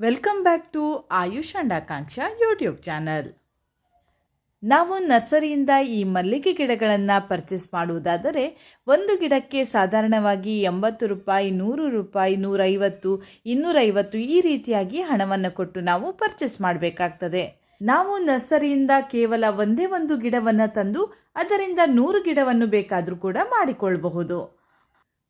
Welcome back to Ayush and Akanksha YouTube channel. ನಾವು ನರ್ಸರಿಯಿಂದ ಈ ಮಲ್ಲಿಗೆ ಗಿಡಗಳನ್ನು ಪರ್ಚೇಸ್ ಮಾಡುವುದಾದರೆ ಒಂದು ಗಿಡಕ್ಕೆ ಸಾಧಾರಣವಾಗಿ ಎಂಬತ್ತು ರೂಪಾಯಿ, ನೂರು ರೂಪಾಯಿ, ನೂರೈವತ್ತು, ಇನ್ನೂರೈವತ್ತು ಈ ರೀತಿಯಾಗಿ ಹಣವನ್ನು ಕೊಟ್ಟು ನಾವು ಪರ್ಚೇಸ್ ಮಾಡಬೇಕಾಗ್ತದೆ. ನಾವು ನರ್ಸರಿಯಿಂದ ಕೇವಲ ಒಂದೇ ಒಂದು ಗಿಡವನ್ನು ತಂದು ಅದರಿಂದ ನೂರು ಗಿಡವನ್ನು ಬೇಕಾದರೂ ಕೂಡ ಮಾಡಿಕೊಳ್ಳಬಹುದು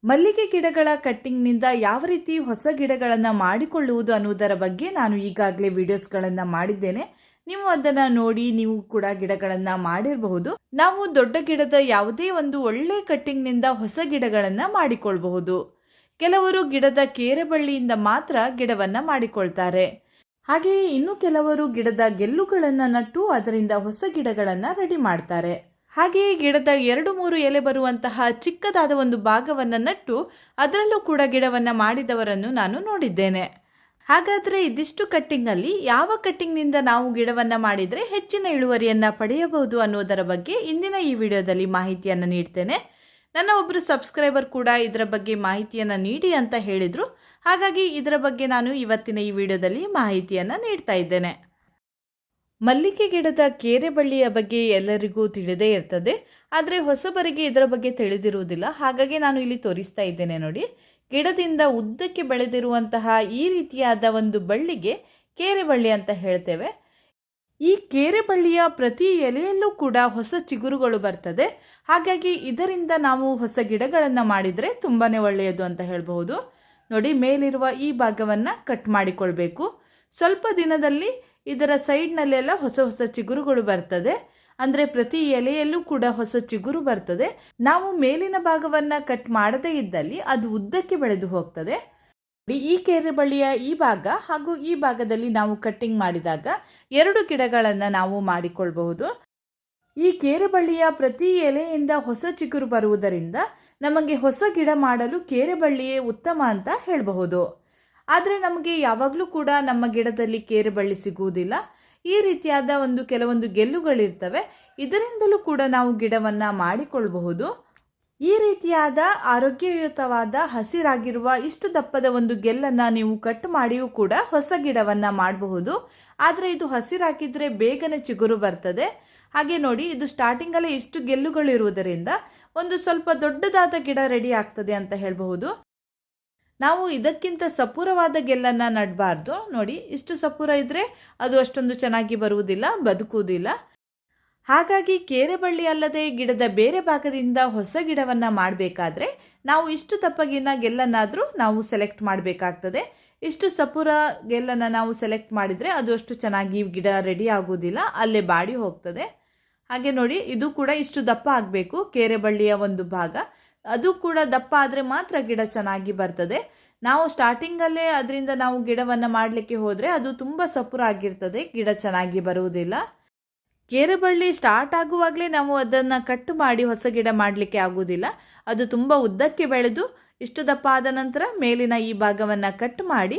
ಮಲ್ಲಿಗೆ ಗಿಡಗಳ ಕಟ್ಟಿಂಗ್ನಿಂದ ಯಾವ ರೀತಿ ಹೊಸ ಗಿಡಗಳನ್ನು ಮಾಡಿಕೊಳ್ಳುವುದು ಅನ್ನುವುದರ ಬಗ್ಗೆ ನಾನು ಈಗಾಗಲೇ ವಿಡಿಯೋಸ್ಗಳನ್ನು ಮಾಡಿದ್ದೇನೆ. ನೀವು ಅದನ್ನು ನೋಡಿ ನೀವು ಕೂಡ ಗಿಡಗಳನ್ನು ಮಾಡಿರಬಹುದು. ನಾವು ದೊಡ್ಡ ಗಿಡದ ಯಾವುದೇ ಒಂದು ಒಳ್ಳೆ ಕಟ್ಟಿಂಗ್ನಿಂದ ಹೊಸ ಗಿಡಗಳನ್ನು ಮಾಡಿಕೊಳ್ಳಬಹುದು ಕೆಲವರು ಗಿಡದ ಕೇರೆಬಳ್ಳಿಯಿಂದ ಮಾತ್ರ ಗಿಡವನ್ನು ಮಾಡಿಕೊಳ್ತಾರೆ. ಹಾಗೆಯೇ ಇನ್ನು ಕೆಲವರು ಗಿಡದ ಗೆಲ್ಲುಗಳನ್ನು ನಟ್ಟು ಅದರಿಂದ ಹೊಸ ಗಿಡಗಳನ್ನು ರೆಡಿ ಮಾಡ್ತಾರೆ. ಹಾಗೆಯೇ ಗಿಡದ ಎರಡು ಮೂರು ಎಲೆ ಬರುವಂತಹ ಚಿಕ್ಕದಾದ ಒಂದು ಭಾಗವನ್ನು ನಟ್ಟು ಅದರಲ್ಲೂ ಕೂಡ ಗಿಡವನ್ನು ಮಾಡಿದವರನ್ನು ನಾನು ನೋಡಿದ್ದೇನೆ. ಹಾಗಾದರೆ ಇದಿಷ್ಟು ಕಟ್ಟಿಂಗಲ್ಲಿ ಯಾವ ಕಟ್ಟಿಂಗ್ನಿಂದ ನಾವು ಗಿಡವನ್ನು ಮಾಡಿದರೆ ಹೆಚ್ಚಿನ ಇಳುವರಿಯನ್ನು ಪಡೆಯಬಹುದು ಅನ್ನೋದರ ಬಗ್ಗೆ ಇಂದಿನ ಈ ವಿಡಿಯೋದಲ್ಲಿ ಮಾಹಿತಿಯನ್ನು ನೀಡ್ತೇನೆ. ನನ್ನ ಒಬ್ಬರು ಸಬ್ಸ್ಕ್ರೈಬರ್ ಕೂಡ ಇದರ ಬಗ್ಗೆ ಮಾಹಿತಿಯನ್ನು ನೀಡಿ ಅಂತ ಹೇಳಿದರು. ಹಾಗಾಗಿ ಇದರ ಬಗ್ಗೆ ನಾನು ಇವತ್ತಿನ ಈ ವಿಡಿಯೋದಲ್ಲಿ ಮಾಹಿತಿಯನ್ನು ನೀಡ್ತಾ ಇದ್ದೇನೆ. ಮಲ್ಲಿಗೆ ಗಿಡದ ಕೇರೆ ಬಳ್ಳಿಯ ಬಗ್ಗೆ ಎಲ್ಲರಿಗೂ ತಿಳಿದೇ ಇರ್ತದೆ. ಆದರೆ ಹೊಸಬರಿಗೆ ಇದರ ಬಗ್ಗೆ ತಿಳಿದಿರುವುದಿಲ್ಲ. ಹಾಗಾಗಿ ನಾನು ಇಲ್ಲಿ ತೋರಿಸ್ತಾ ಇದ್ದೇನೆ ನೋಡಿ. ಗಿಡದಿಂದ ಉದ್ದಕ್ಕೆ ಬೆಳೆದಿರುವಂತಹ ಈ ರೀತಿಯಾದ ಒಂದು ಬಳ್ಳಿಗೆ ಕೇರೆ ಬಳ್ಳಿ ಅಂತ ಹೇಳ್ತೇವೆ. ಈ ಕೇರೆ ಬಳ್ಳಿಯ ಪ್ರತಿ ಎಲೆಯಲ್ಲೂ ಕೂಡ ಹೊಸ ಚಿಗುರುಗಳು ಬರ್ತದೆ. ಹಾಗಾಗಿ ಇದರಿಂದ ನಾವು ಹೊಸ ಗಿಡಗಳನ್ನು ಮಾಡಿದರೆ ತುಂಬಾ ಒಳ್ಳೆಯದು ಅಂತ ಹೇಳಬಹುದು. ನೋಡಿ, ಮೇಲಿರುವ ಈ ಭಾಗವನ್ನು ಕಟ್ ಮಾಡಿಕೊಳ್ಬೇಕು. ಸ್ವಲ್ಪ ದಿನದಲ್ಲಿ ಇದರ ಸೈಡ್ನಲ್ಲೆಲ್ಲ ಹೊಸ ಹೊಸ ಚಿಗುರುಗಳು ಬರ್ತದೆ. ಅಂದರೆ ಪ್ರತಿ ಎಲೆಯಲ್ಲೂ ಕೂಡ ಹೊಸ ಚಿಗುರು ಬರ್ತದೆ. ನಾವು ಮೇಲಿನ ಭಾಗವನ್ನ ಕಟ್ ಮಾಡದೇ ಇದ್ದಲ್ಲಿ ಅದು ಉದ್ದಕ್ಕೆ ಬೆಳೆದು ಹೋಗ್ತದೆ. ಈ ಕೇರೆ ಬಳ್ಳಿಯ ಈ ಭಾಗ ಹಾಗೂ ಈ ಭಾಗದಲ್ಲಿ ನಾವು ಕಟ್ಟಿಂಗ್ ಮಾಡಿದಾಗ ಎರಡು ಗಿಡಗಳನ್ನು ನಾವು ಮಾಡಿಕೊಳ್ಬಹುದು. ಈ ಕೇರೆ ಬಳ್ಳಿಯ ಪ್ರತಿ ಎಲೆಯಿಂದ ಹೊಸ ಚಿಗುರು ಬರುವುದರಿಂದ ನಮಗೆ ಹೊಸ ಗಿಡ ಮಾಡಲು ಕೇರೆ ಬಳ್ಳಿಯೇ ಉತ್ತಮ ಅಂತ ಹೇಳಬಹುದು. ಆದರೆ ನಮಗೆ ಯಾವಾಗಲೂ ಕೂಡ ನಮ್ಮ ಗಿಡದಲ್ಲಿ ಕೇರೆ ಬಳ್ಳಿ ಸಿಗುವುದಿಲ್ಲ. ಈ ರೀತಿಯಾದ ಒಂದು ಕೆಲವೊಂದು ಗೆಲ್ಲುಗಳಿರ್ತವೆ. ಇದರಿಂದಲೂ ಕೂಡ ನಾವು ಗಿಡವನ್ನು ಮಾಡಿಕೊಳ್ಳಬಹುದು ಈ ರೀತಿಯಾದ ಆರೋಗ್ಯಯುತವಾದ ಹಸಿರಾಗಿರುವ ಇಷ್ಟು ದಪ್ಪದ ಒಂದು ಗೆಲ್ಲನ್ನು ನೀವು ಕಟ್ ಮಾಡಿಯೂ ಕೂಡ ಹೊಸ ಗಿಡವನ್ನು ಮಾಡಬಹುದು. ಆದರೆ ಇದು ಹಸಿರಾಕಿದರೆ ಬೇಗನೆ ಚಿಗುರು ಬರ್ತದೆ. ಹಾಗೆ ನೋಡಿ, ಇದು ಸ್ಟಾರ್ಟಿಂಗಲ್ಲೇ ಇಷ್ಟು ಗೆಲ್ಲುಗಳಿರುವುದರಿಂದ ಒಂದು ಸ್ವಲ್ಪ ದೊಡ್ಡದಾದ ಗಿಡ ರೆಡಿ ಆಗ್ತದೆ ಅಂತ ಹೇಳಬಹುದು. ನಾವು ಇದಕ್ಕಿಂತ ಸಪೂರವಾದ ಗೆಲ್ಲನ್ನು ನಡಬಾರ್ದು. ನೋಡಿ, ಇಷ್ಟು ಸಪೂರ ಇದ್ದರೆ ಅದು ಅಷ್ಟೊಂದು ಚೆನ್ನಾಗಿ ಬರುವುದಿಲ್ಲ, ಬದುಕುವುದಿಲ್ಲ. ಹಾಗಾಗಿ ಕೇರೆಬಳ್ಳಿ ಅಲ್ಲದೆ ಗಿಡದ ಬೇರೆ ಭಾಗದಿಂದ ಹೊಸ ಗಿಡವನ್ನು ಮಾಡಬೇಕಾದ್ರೆ ನಾವು ಇಷ್ಟು ತಪ್ಪಗಿನ ಗೆಲ್ಲನ್ನಾದರೂ ನಾವು ಸೆಲೆಕ್ಟ್ ಮಾಡಬೇಕಾಗ್ತದೆ. ಇಷ್ಟು ಸಪೂರ ಗೆಲ್ಲನ್ನು ನಾವು ಸೆಲೆಕ್ಟ್ ಮಾಡಿದರೆ ಅದು ಅಷ್ಟು ಚೆನ್ನಾಗಿ ಗಿಡ ರೆಡಿ ಆಗುವುದಿಲ್ಲ, ಅಲ್ಲೇ ಬಾಡಿ ಹೋಗ್ತದೆ. ಹಾಗೆ ನೋಡಿ, ಇದು ಕೂಡ ಇಷ್ಟು ದಪ್ಪ ಆಗಬೇಕು, ಕೇರೆಬಳ್ಳಿಯ ಒಂದು ಭಾಗ. ಅದು ಕೂಡ ದಪ್ಪ ಆದರೆ ಮಾತ್ರ ಗಿಡ ಚೆನ್ನಾಗಿ ಬರ್ತದೆ. ನಾವು ಸ್ಟಾರ್ಟಿಂಗಲ್ಲೇ ಅದರಿಂದ ನಾವು ಗಿಡವನ್ನು ಮಾಡಲಿಕ್ಕೆ ಹೋದರೆ ಅದು ತುಂಬ ಸಪುರ ಆಗಿರ್ತದೆ, ಗಿಡ ಚೆನ್ನಾಗಿ ಬರುವುದಿಲ್ಲ. ಕೇರಬಳ್ಳಿ ಸ್ಟಾರ್ಟ್ ಆಗುವಾಗಲೇ ನಾವು ಅದನ್ನು ಕಟ್ ಮಾಡಿ ಹೊಸ ಗಿಡ ಮಾಡಲಿಕ್ಕೆ ಆಗುವುದಿಲ್ಲ. ಅದು ತುಂಬ ಉದ್ದಕ್ಕೆ ಬೆಳೆದು ಇಷ್ಟು ದಪ್ಪ ಆದ ನಂತರ ಮೇಲಿನ ಈ ಭಾಗವನ್ನು ಕಟ್ ಮಾಡಿ,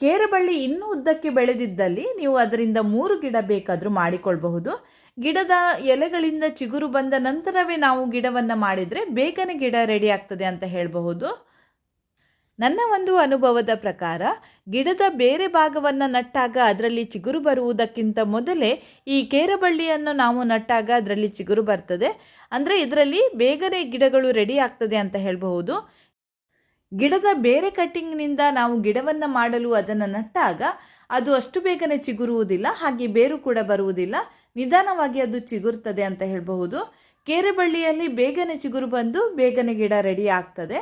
ಕೇರಬಳ್ಳಿ ಇನ್ನೂ ಉದ್ದಕ್ಕೆ ಬೆಳೆದಿದ್ದಲ್ಲಿ ನೀವು ಅದರಿಂದ ಮೂರು ಗಿಡ ಬೇಕಾದರೂ ಮಾಡಿಕೊಳ್ಬಹುದು. ಗಿಡದ ಎಲೆಗಳಿಂದ ಚಿಗುರು ಬಂದ ನಂತರವೇ ನಾವು ಗಿಡವನ್ನು ಮಾಡಿದರೆ ಬೇಗನೆ ಗಿಡ ರೆಡಿ ಆಗ್ತದೆ ಅಂತ ಹೇಳಬಹುದು. ನನ್ನ ಒಂದು ಅನುಭವದ ಪ್ರಕಾರ, ಗಿಡದ ಬೇರೆ ಭಾಗವನ್ನು ನಟ್ಟಾಗ ಅದರಲ್ಲಿ ಚಿಗುರು ಬರುವುದಕ್ಕಿಂತ ಮೊದಲೇ ಈ ಕೇರಬಳ್ಳಿಯನ್ನು ನಾವು ನಟ್ಟಾಗ ಅದರಲ್ಲಿ ಚಿಗುರು ಬರ್ತದೆ. ಅಂದರೆ ಇದರಲ್ಲಿ ಬೇಗನೆ ಗಿಡಗಳು ರೆಡಿ ಆಗ್ತದೆ ಅಂತ ಹೇಳಬಹುದು. ಗಿಡದ ಬೇರೆ ಕಟ್ಟಿಂಗ್ನಿಂದ ನಾವು ಗಿಡವನ್ನು ಮಾಡಲು ಅದನ್ನು ನಟ್ಟಾಗ ಅದು ಅಷ್ಟು ಬೇಗನೆ ಚಿಗುರುವುದಿಲ್ಲ, ಹಾಗೆ ಬೇರು ಕೂಡ ಬರುವುದಿಲ್ಲ. ನಿಧಾನವಾಗಿ ಅದು ಚಿಗುರ್ತದೆ ಅಂತ ಹೇಳಬಹುದು. ಕೇರೆಬಳ್ಳಿಯಲ್ಲಿ ಬೇಗನೆ ಚಿಗುರು ಬಂದು ಬೇಗನೆ ಗಿಡ ರೆಡಿ ಆಗ್ತದೆ.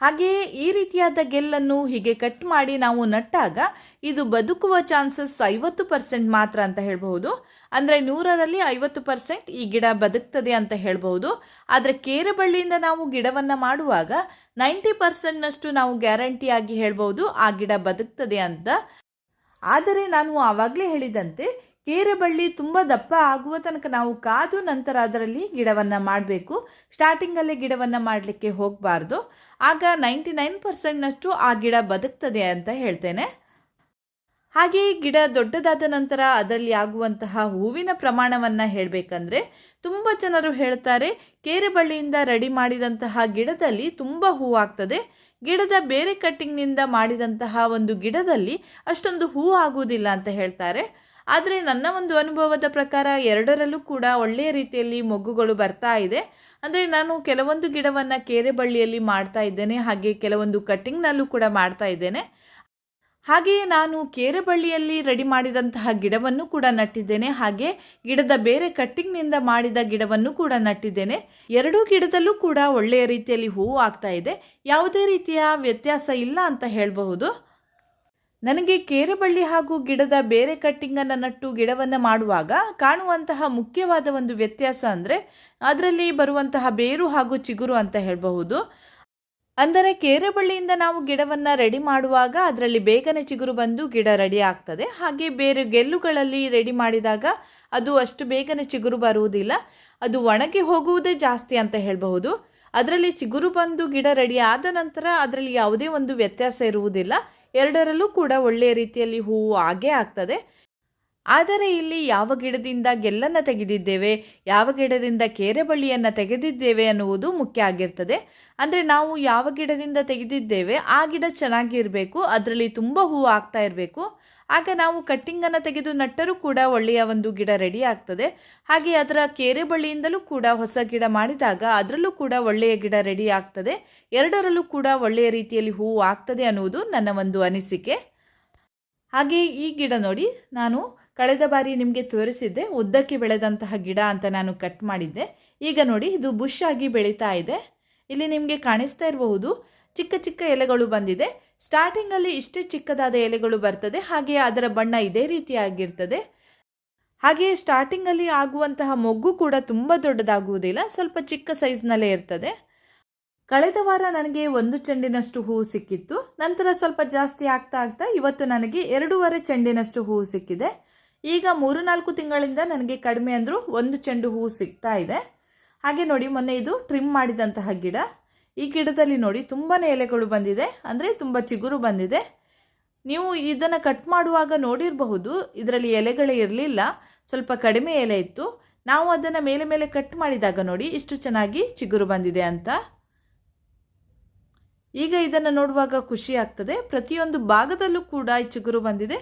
ಹಾಗೆಯೇ ಈ ರೀತಿಯಾದ ಗೆಲ್ಲನ್ನು ಹೀಗೆ ಕಟ್ ಮಾಡಿ ನಾವು ನಟ್ಟಾಗ ಇದು ಬದುಕುವ ಚಾನ್ಸಸ್ ಐವತ್ತು ಪರ್ಸೆಂಟ್ ಮಾತ್ರ ಅಂತ ಹೇಳಬಹುದು. ಅಂದರೆ ನೂರರಲ್ಲಿ ಐವತ್ತು ಪರ್ಸೆಂಟ್ ಈ ಗಿಡ ಬದುಕ್ತದೆ ಅಂತ ಹೇಳಬಹುದು. ಆದರೆ ಕೇರಬಳ್ಳಿಯಿಂದ ನಾವು ಗಿಡವನ್ನು ಮಾಡುವಾಗ ನೈಂಟಿ ಪರ್ಸೆಂಟ್ನಷ್ಟು ನಾವು ಗ್ಯಾರಂಟಿಯಾಗಿ ಹೇಳಬಹುದು ಆ ಗಿಡ ಬದುಕ್ತದೆ ಅಂತ. ಆದರೆ ನಾನು ಆವಾಗಲೇ ಹೇಳಿದಂತೆ ಕೇರೆಬಳ್ಳಿ ತುಂಬ ದಪ್ಪ ಆಗುವ ತನಕ ನಾವು ಕಾದು ನಂತರ ಅದರಲ್ಲಿ ಗಿಡವನ್ನು ಮಾಡಬೇಕು. ಸ್ಟಾರ್ಟಿಂಗಲ್ಲೇ ಗಿಡವನ್ನು ಮಾಡಲಿಕ್ಕೆ ಹೋಗಬಾರ್ದು. ಆಗ ನೈಂಟಿ ನೈನ್ ಪರ್ಸೆಂಟ್ನಷ್ಟು ಆ ಗಿಡ ಬದುಕ್ತದೆ ಅಂತ ಹೇಳ್ತೇನೆ. ಹಾಗೆಯೇ ಗಿಡ ದೊಡ್ಡದಾದ ನಂತರ ಅದರಲ್ಲಿ ಆಗುವಂತಹ ಹೂವಿನ ಪ್ರಮಾಣವನ್ನು ಹೇಳಬೇಕಂದ್ರೆ ತುಂಬ ಜನರು ಹೇಳ್ತಾರೆ, ಕೇರೆಬಳ್ಳಿಯಿಂದ ರೆಡಿ ಮಾಡಿದಂತಹ ಗಿಡದಲ್ಲಿ ತುಂಬ ಹೂವಾಗ್ತದೆ ಗಿಡದ ಬೇರೆ ಕಟ್ಟಿಂಗ್ನಿಂದ ಮಾಡಿದಂತಹ ಒಂದು ಗಿಡದಲ್ಲಿ ಅಷ್ಟೊಂದು ಹೂ ಆಗುವುದಿಲ್ಲ ಅಂತ ಹೇಳ್ತಾರೆ. ಆದರೆ ನನ್ನ ಒಂದು ಅನುಭವದ ಪ್ರಕಾರ ಎರಡರಲ್ಲೂ ಕೂಡ ಒಳ್ಳೆಯ ರೀತಿಯಲ್ಲಿ ಮೊಗ್ಗುಗಳು ಬರ್ತಾ ಇದೆ. ಅಂದರೆ ನಾನು ಕೆಲವೊಂದು ಗಿಡವನ್ನು ಕೇರೆ ಬಳ್ಳಿಯಲ್ಲಿ ಮಾಡ್ತಾ ಇದ್ದೇನೆ, ಹಾಗೆ ಕೆಲವೊಂದು ಕಟ್ಟಿಂಗ್ನಲ್ಲೂ ಕೂಡ ಮಾಡ್ತಾ ಇದ್ದೇನೆ. ಹಾಗೆಯೇ ನಾನು ಕೇರೆ ಬಳ್ಳಿಯಲ್ಲಿ ರೆಡಿ ಮಾಡಿದಂತಹ ಗಿಡವನ್ನು ಕೂಡ ನಟ್ಟಿದ್ದೇನೆ, ಹಾಗೆ ಗಿಡದ ಬೇರೆ ಕಟ್ಟಿಂಗ್ನಿಂದ ಮಾಡಿದ ಗಿಡವನ್ನು ಕೂಡ ನಟ್ಟಿದ್ದೇನೆ. ಎರಡೂ ಗಿಡದಲ್ಲೂ ಕೂಡ ಒಳ್ಳೆಯ ರೀತಿಯಲ್ಲಿ ಹೂವು ಆಗ್ತಾ ಇದೆ. ಯಾವುದೇ ರೀತಿಯ ವ್ಯತ್ಯಾಸ ಇಲ್ಲ ಅಂತ ಹೇಳಬಹುದು. ನನಗೆ ಕೇರಬಳ್ಳಿ ಹಾಗೂ ಗಿಡದ ಬೇರೆ ಕಟ್ಟಿಂಗನ್ನು ನಟ್ಟು ಗಿಡವನ್ನು ಮಾಡುವಾಗ ಕಾಣುವಂತಹ ಮುಖ್ಯವಾದ ಒಂದು ವ್ಯತ್ಯಾಸ ಅಂದರೆ ಅದರಲ್ಲಿ ಬರುವಂತಹ ಬೇರು ಹಾಗೂ ಚಿಗುರು ಅಂತ ಹೇಳಬಹುದು. ಅಂದರೆ ಕೇರೆಬಳ್ಳಿಯಿಂದ ನಾವು ಗಿಡವನ್ನು ರೆಡಿ ಮಾಡುವಾಗ ಅದರಲ್ಲಿ ಬೇಗನೆ ಚಿಗುರು ಬಂದು ಗಿಡ ರೆಡಿ ಆಗ್ತದೆ. ಹಾಗೆ ಬೇರೆ ಗೆಲ್ಲುಗಳಲ್ಲಿ ರೆಡಿ ಮಾಡಿದಾಗ ಅದು ಅಷ್ಟು ಬೇಗನೆ ಚಿಗುರು ಬರುವುದಿಲ್ಲ. ಅದು ಒಣಗಿ ಹೋಗುವುದೇ ಜಾಸ್ತಿ ಅಂತ ಹೇಳಬಹುದು. ಅದರಲ್ಲಿ ಚಿಗುರು ಬಂದು ಗಿಡ ರೆಡಿ ಆದ ನಂತರ ಅದರಲ್ಲಿ ಯಾವುದೇ ಒಂದು ವ್ಯತ್ಯಾಸ ಇರುವುದಿಲ್ಲ. ಎರಡರಲ್ಲೂ ಕೂಡ ಒಳ್ಳೆಯ ರೀತಿಯಲ್ಲಿ ಹೂವು ಆಗೇ ಆಗ್ತದೆ. ಆದರೆ ಇಲ್ಲಿ ಯಾವ ಗಿಡದಿಂದ ಗೆಲ್ಲನ್ನು ತೆಗೆದಿದ್ದೇವೆ, ಯಾವ ಗಿಡದಿಂದ ಕೇರೆಬಳ್ಳಿಯನ್ನು ತೆಗೆದಿದ್ದೇವೆ ಅನ್ನುವುದು ಮುಖ್ಯ ಆಗಿರ್ತದೆ. ಅಂದರೆ ನಾವು ಯಾವ ಗಿಡದಿಂದ ತೆಗೆದಿದ್ದೇವೆ, ಆ ಗಿಡ ಚೆನ್ನಾಗಿರಬೇಕು, ಅದರಲ್ಲಿ ತುಂಬ ಹೂವು ಆಗ್ತಾ ಇರಬೇಕು. ಆಗ ನಾವು ಕಟ್ಟಿಂಗನ್ನು ತೆಗೆದು ನಟ್ಟರೂ ಕೂಡ ಒಳ್ಳೆಯ ಒಂದು ಗಿಡ ರೆಡಿ ಆಗ್ತದೆ. ಹಾಗೆ ಅದರ ಕೇರೆ ಬಳ್ಳಿಯಿಂದಲೂ ಕೂಡ ಹೊಸ ಗಿಡ ಮಾಡಿದಾಗ ಅದರಲ್ಲೂ ಕೂಡ ಒಳ್ಳೆಯ ಗಿಡ ರೆಡಿ ಆಗ್ತದೆ. ಎರಡರಲ್ಲೂ ಕೂಡ ಒಳ್ಳೆಯ ರೀತಿಯಲ್ಲಿ ಹೂವು ಆಗ್ತದೆ ಅನ್ನುವುದು ನನ್ನ ಒಂದು ಅನಿಸಿಕೆ. ಹಾಗೆ ಈ ಗಿಡ ನೋಡಿ, ನಾನು ಕಳೆದ ಬಾರಿ ನಿಮಗೆ ತೋರಿಸಿದ್ದೆ, ಉದ್ದಕ್ಕೆ ಬೆಳೆದಂತಹ ಗಿಡ ಅಂತ ನಾನು ಕಟ್ ಮಾಡಿದ್ದೆ. ಈಗ ನೋಡಿ, ಇದು ಬುಷ್ ಆಗಿ ಬೆಳೀತಾ ಇದೆ. ಇಲ್ಲಿ ನಿಮಗೆ ಕಾಣಿಸ್ತಾ ಇರಬಹುದು, ಚಿಕ್ಕ ಚಿಕ್ಕ ಎಲೆಗಳು ಬಂದಿದೆ. ಸ್ಟಾರ್ಟಿಂಗಲ್ಲಿ ಇಷ್ಟೇ ಚಿಕ್ಕದಾದ ಎಲೆಗಳು ಬರ್ತದೆ ಹಾಗೆ ಅದರ ಬಣ್ಣ ಇದೇ ರೀತಿಯಾಗಿರ್ತದೆ. ಹಾಗೆಯೇ ಸ್ಟಾರ್ಟಿಂಗಲ್ಲಿ ಆಗುವಂತಹ ಮೊಗ್ಗು ಕೂಡ ತುಂಬ ದೊಡ್ಡದಾಗುವುದಿಲ್ಲ, ಸ್ವಲ್ಪ ಚಿಕ್ಕ ಸೈಜ್ನಲ್ಲೇ ಇರ್ತದೆ. ಕಳೆದ ವಾರ ನನಗೆ ಒಂದು ಚೆಂಡಿನಷ್ಟು ಹೂವು ಸಿಕ್ಕಿತ್ತು, ನಂತರ ಸ್ವಲ್ಪ ಜಾಸ್ತಿ ಆಗ್ತಾ ಆಗ್ತಾ ಇವತ್ತು ನನಗೆ ಎರಡೂವರೆ ಚೆಂಡಿನಷ್ಟು ಹೂವು ಸಿಕ್ಕಿದೆ. ಈಗ ಮೂರು ನಾಲ್ಕು ತಿಂಗಳಿಂದ ನನಗೆ ಕಡಿಮೆ ಅಂದರೂ ಒಂದು ಚೆಂಡು ಹೂವು ಸಿಗ್ತಾ ಇದೆ. ಹಾಗೆ ನೋಡಿ, ಮೊನ್ನೆ ಇದು ಟ್ರಿಮ್ ಮಾಡಿದಂತಹ ಗಿಡ. ಈ ಗಿಡದಲ್ಲಿ ನೋಡಿ ತುಂಬಾ ಎಲೆಗಳು ಬಂದಿದೆ. ಅಂದರೆ ತುಂಬ ಚಿಗುರು ಬಂದಿದೆ. ನೀವು ಇದನ್ನು ಕಟ್ ಮಾಡುವಾಗ ನೋಡಿರಬಹುದು, ಇದರಲ್ಲಿ ಎಲೆಗಳೇ ಇರಲಿಲ್ಲ. ಸ್ವಲ್ಪ ಕಡಿಮೆ ಎಲೆ ಇತ್ತು. ನಾವು ಅದನ್ನು ಮೇಲೆ ಮೇಲೆ ಕಟ್ ಮಾಡಿದಾಗ ನೋಡಿ ಇಷ್ಟು ಚೆನ್ನಾಗಿ ಚಿಗುರು ಬಂದಿದೆ ಅಂತ. ಈಗ ಇದನ್ನು ನೋಡುವಾಗ ಖುಷಿ ಆಗ್ತದೆ. ಪ್ರತಿಯೊಂದು ಭಾಗದಲ್ಲೂ ಕೂಡ ಈ ಚಿಗುರು ಬಂದಿದೆ.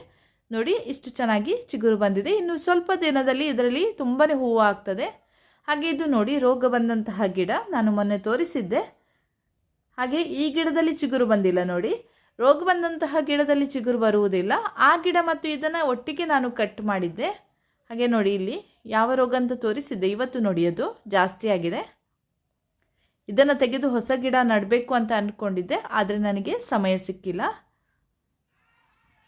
ನೋಡಿ, ಇಷ್ಟು ಚೆನ್ನಾಗಿ ಚಿಗುರು ಬಂದಿದೆ. ಇನ್ನು ಸ್ವಲ್ಪ ದಿನದಲ್ಲಿ ಇದರಲ್ಲಿ ತುಂಬಾ ಹೂವು ಆಗ್ತದೆ. ಹಾಗೆ ಇದು ನೋಡಿ, ರೋಗ ಬಂದಂತಹ ಗಿಡ ನಾನು ಮೊನ್ನೆ ತೋರಿಸಿದ್ದೆ. ಹಾಗೆ ಈ ಗಿಡದಲ್ಲಿ ಚಿಗುರು ಬಂದಿಲ್ಲ ನೋಡಿ. ರೋಗ ಬಂದಂತಹ ಗಿಡದಲ್ಲಿ ಚಿಗುರು ಬರುವುದಿಲ್ಲ. ಆ ಗಿಡ ಮತ್ತು ಇದನ್ನು ಒಟ್ಟಿಗೆ ನಾನು ಕಟ್ ಮಾಡಿದ್ದೆ. ಹಾಗೆ ನೋಡಿ ಇಲ್ಲಿ ಯಾವ ರೋಗ ಅಂತ ತೋರಿಸಿದ್ದೆ. ಇವತ್ತು ನೋಡಿ ಅದು ಜಾಸ್ತಿ ಆಗಿದೆ. ಇದನ್ನು ತೆಗೆದು ಹೊಸ ಗಿಡ ನಡಬೇಕು ಅಂತ ಅಂದ್ಕೊಂಡಿದ್ದೆ ಆದರೆ ನನಗೆ ಸಮಯ ಸಿಕ್ಕಿಲ್ಲ.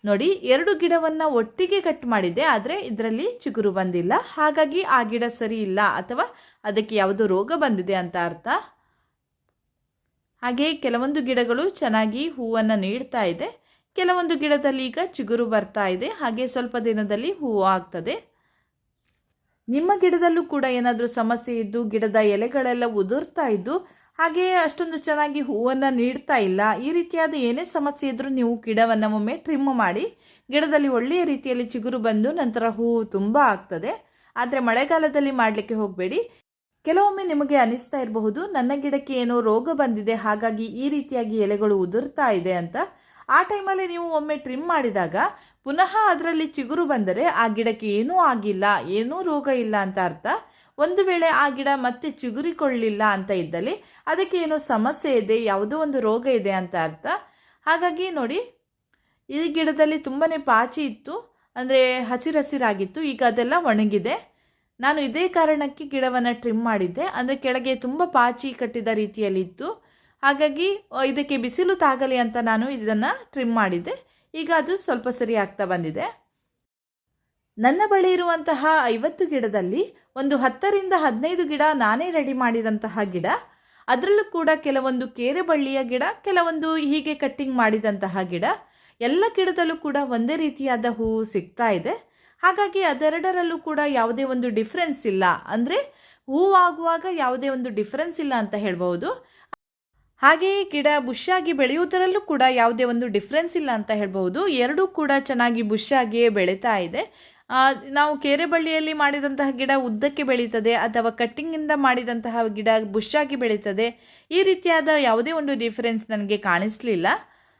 ನೋಡಿ, ಎರಡು ಗಿಡವನ್ನು ಒಟ್ಟಿಗೆ ಕಟ್ ಮಾಡಿದ್ದೆ, ಆದರೆ ಇದರಲ್ಲಿ ಚಿಗುರು ಬಂದಿಲ್ಲ. ಹಾಗಾಗಿ ಆ ಗಿಡ ಸರಿ ಇಲ್ಲ ಅಥವಾ ಅದಕ್ಕೆ ಯಾವುದು ರೋಗ ಬಂದಿದೆ ಅಂತ ಅರ್ಥ. ಹಾಗೆ ಕೆಲವೊಂದು ಗಿಡಗಳು ಚೆನ್ನಾಗಿ ಹೂವನ್ನು ನೀಡ್ತಾ ಇದೆ. ಕೆಲವೊಂದು ಗಿಡದಲ್ಲಿ ಈಗ ಚಿಗುರು ಬರ್ತಾ ಇದೆ. ಹಾಗೆ ಸ್ವಲ್ಪ ದಿನದಲ್ಲಿ ಹೂವು ಆಗ್ತದೆ. ನಿಮ್ಮ ಗಿಡದಲ್ಲೂ ಕೂಡ ಏನಾದರೂ ಸಮಸ್ಯೆ ಇದ್ದು, ಗಿಡದ ಎಲೆಗಳೆಲ್ಲ ಉದುರ್ತಾ ಇದ್ದು ಹಾಗೆಯೇ ಅಷ್ಟೊಂದು ಚೆನ್ನಾಗಿ ಹೂವನ್ನು ನೀಡ್ತಾ ಇಲ್ಲ. ಈ ರೀತಿಯಾದ ಏನೇ ಸಮಸ್ಯೆ ಇದ್ದರೂ ನೀವು ಗಿಡವನ್ನು ಒಮ್ಮೆ ಟ್ರಿಮ್ ಮಾಡಿ, ಗಿಡದಲ್ಲಿ ಒಳ್ಳೆಯ ರೀತಿಯಲ್ಲಿ ಚಿಗುರು ಬಂದು ನಂತರ ಹೂವು ತುಂಬ ಆಗ್ತದೆ. ಆದರೆ ಮಳೆಗಾಲದಲ್ಲಿ ಮಾಡಲಿಕ್ಕೆ ಹೋಗಬೇಡಿ. ಕೆಲವೊಮ್ಮೆ ನಿಮಗೆ ಅನಿಸ್ತಾ ಇರಬಹುದು, ನನ್ನ ಗಿಡಕ್ಕೆ ಏನೋ ರೋಗ ಬಂದಿದೆ, ಹಾಗಾಗಿ ಈ ರೀತಿಯಾಗಿ ಎಲೆಗಳು ಉದುರ್ತಾ ಇದೆ ಅಂತ. ಆ ಟೈಮಲ್ಲಿ ನೀವು ಒಮ್ಮೆ ಟ್ರಿಮ್ ಮಾಡಿದಾಗ ಪುನಃ ಅದರಲ್ಲಿ ಚಿಗುರು ಬಂದರೆ ಆ ಗಿಡಕ್ಕೆ ಏನೂ ಆಗಿಲ್ಲ, ಏನೂ ರೋಗ ಇಲ್ಲ ಅಂತ ಅರ್ಥ. ಒಂದು ವೇಳೆ ಆ ಗಿಡ ಮತ್ತೆ ಚಿಗುರಿಕೊಳ್ಳಿಲ್ಲ ಅಂತ ಇದ್ದಲ್ಲಿ ಅದಕ್ಕೆ ಏನೋ ಸಮಸ್ಯೆ ಇದೆ, ಯಾವುದೋ ಒಂದು ರೋಗ ಇದೆ ಅಂತ ಅರ್ಥ. ಹಾಗಾಗಿ ನೋಡಿ, ಈ ಗಿಡದಲ್ಲಿ ತುಂಬಾ ಪಾಚಿ ಇತ್ತು, ಅಂದರೆ ಹಸಿರಸಿರಾಗಿತ್ತು, ಈಗ ಅದೆಲ್ಲ ಒಣಗಿದೆ. ನಾನು ಇದೇ ಕಾರಣಕ್ಕೆ ಗಿಡವನ್ನು ಟ್ರಿಮ್ ಮಾಡಿದ್ದೆ. ಅಂದರೆ ಕೆಳಗೆ ತುಂಬ ಪಾಚಿ ಕಟ್ಟಿದ ರೀತಿಯಲ್ಲಿತ್ತು. ಹಾಗಾಗಿ ಇದಕ್ಕೆ ಬಿಸಿಲು ತಾಗಲಿ ಅಂತ ನಾನು ಇದನ್ನು ಟ್ರಿಮ್ ಮಾಡಿದ್ದೆ. ಈಗ ಅದು ಸ್ವಲ್ಪ ಸರಿ ಆಗ್ತಾ ಬಂದಿದೆ. ನನ್ನ ಬಳಿ ಇರುವಂತಹ ಐವತ್ತು ಗಿಡದಲ್ಲಿ ಒಂದು ಹತ್ತರಿಂದ ಹದಿನೈದು ಗಿಡ ನಾನೇ ರೆಡಿ ಮಾಡಿದಂತಹ ಗಿಡ. ಅದರಲ್ಲೂ ಕೂಡ ಕೆಲವೊಂದು ಕೇರೆ ಬಳ್ಳಿಯ ಗಿಡ, ಕೆಲವೊಂದು ಹೀಗೆ ಕಟ್ಟಿಂಗ್ ಮಾಡಿದಂತಹ ಗಿಡ. ಎಲ್ಲ ಗಿಡದಲ್ಲೂ ಕೂಡ ಒಂದೇ ರೀತಿಯಾದ ಹೂವು ಸಿಗ್ತಾ ಇದೆ. ಹಾಗಾಗಿ ಅದೆರಡರಲ್ಲೂ ಕೂಡ ಯಾವುದೇ ಒಂದು ಡಿಫ್ರೆನ್ಸ್ ಇಲ್ಲ. ಅಂದರೆ ಹೂವಾಗುವಾಗ ಯಾವುದೇ ಒಂದು ಡಿಫ್ರೆನ್ಸ್ ಇಲ್ಲ ಅಂತ ಹೇಳ್ಬೋದು ಹಾಗೆಯೇ ಗಿಡ ಬುಷ್ಯಾಗಿ ಬೆಳೆಯುವುದರಲ್ಲೂ ಕೂಡ ಯಾವುದೇ ಒಂದು ಡಿಫ್ರೆನ್ಸ್ ಇಲ್ಲ ಅಂತ ಹೇಳ್ಬೋದು ಎರಡೂ ಕೂಡ ಚೆನ್ನಾಗಿ ಬುಷ್ಯಾಗಿಯೇ ಬೆಳೀತಾ ಇದೆ. ನಾವು ಕೇರೆಬಳ್ಳಿಯಲ್ಲಿ ಮಾಡಿದಂತಹ ಗಿಡ ಉದ್ದಕ್ಕೆ ಬೆಳೀತದೆ ಅಥವಾ ಕಟ್ಟಿಂಗಿಂದ ಮಾಡಿದಂತಹ ಗಿಡ ಬುಷ್ಯಾಗಿ ಬೆಳೀತದೆ. ಈ ರೀತಿಯಾದ ಯಾವುದೇ ಒಂದು ಡಿಫ್ರೆನ್ಸ್ ನನಗೆ ಕಾಣಿಸಲಿಲ್ಲ.